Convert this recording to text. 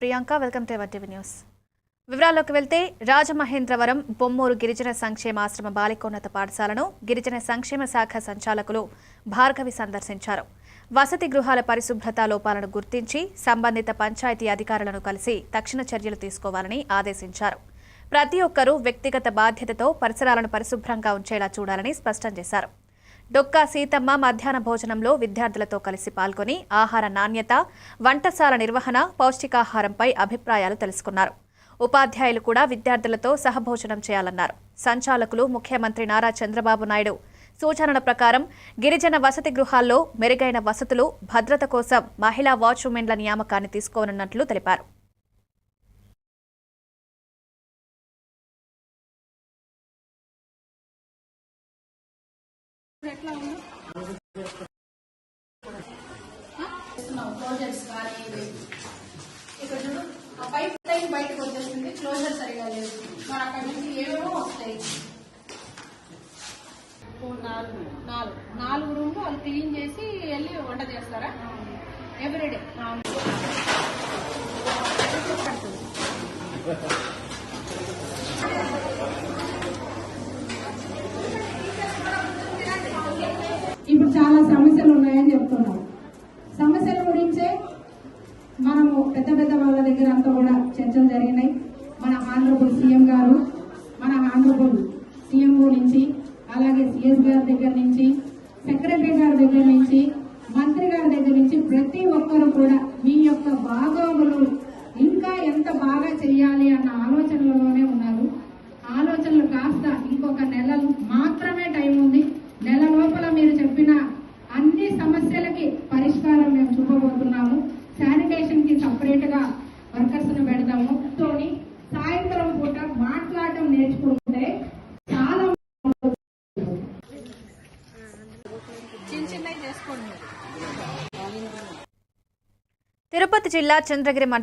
Priyanka welcome to ever TV news. వివరాల్లోకి వెళ్తే రాజమహేంద్రవరం బొమ్మూరు గిరిజన సంక్షేమాశ్రమ బాలికోన్నత పాఠశాలను గిరిజన సంక్షేమ శాఖ సంచాలకులు భార్గవి సందర్శించారు. వసతి గృహాల పరిశుభ్రత లోపాలను గుర్తించి సంబంధిత పంచాయతీ అధికారులను కలిసి తక్షణ చర్యలు తీసుకోవాలని ఆదేశించారు. ప్రతి ఒక్కరూ వ్యక్తిగత బాధ్యతతో పరిసరాలను పరిశుభ్రంగా ఉంచేలా చూడాలని స్పష్టం చేశారు. డొక్కా సీతమ్మ మధ్యాహ్న భోజనంలో విద్యార్థులతో కలిసి పాల్గొని ఆహార నాణ్యత వంటశాల నిర్వహణ పౌష్టికాహారంపై అభిప్రాయాలు తెలుసుకున్నారు. ఉపాధ్యాయులు కూడా విద్యార్థులతో సహభోజనం చేయాలన్నారు. సంచాలకులు ముఖ్యమంత్రి నారా చంద్రబాబు నాయుడు. సూచనల ప్రకారం గిరిజన వసతి గృహాల్లో మెరుగైన వసతులు భద్రత కోసం మహిళా వాచ్మెన్ల నియామకాన్ని తీసుకోనున్నట్లు తెలిపారు. క్లోజర్స్ కానీ ఇవి. ఇక్కడ చూడు ఆ పైప్ లైన్ బయటకు వచ్చేస్తుంది. క్లోజర్ సరిగా లేదు. మరి అక్కడ నుంచి ఏవేవో వస్తాయి. నాలుగు. నాలుగు. నాలుగు రూమ్లు వాళ్ళు క్లీన్ చేసి వెళ్ళి వంట చేస్తారా? ఎవ్రీడే చాలా సమస్యలు ఉన్నాయని చెప్తున్నారు. సమస్యల గురించే మనము పెద్ద పెద్ద వాళ్ళ దగ్గర అంతా కూడా చర్చలు జరిగినాయి. మన ఆంధ్రపూర్ సీఎం గారు మన ఆంధ్రపూర్ సీఎం నుంచి అలాగే సిఎస్ గారి దగ్గర నుంచి సెక్రటరీ గారి దగ్గర నుంచి మంత్రి గారి దగ్గర నుంచి ప్రతి ఒక్కరు కూడా మీ యొక్క బాగా తిరుపతి జిల్లా చంద్రగిరి మండలం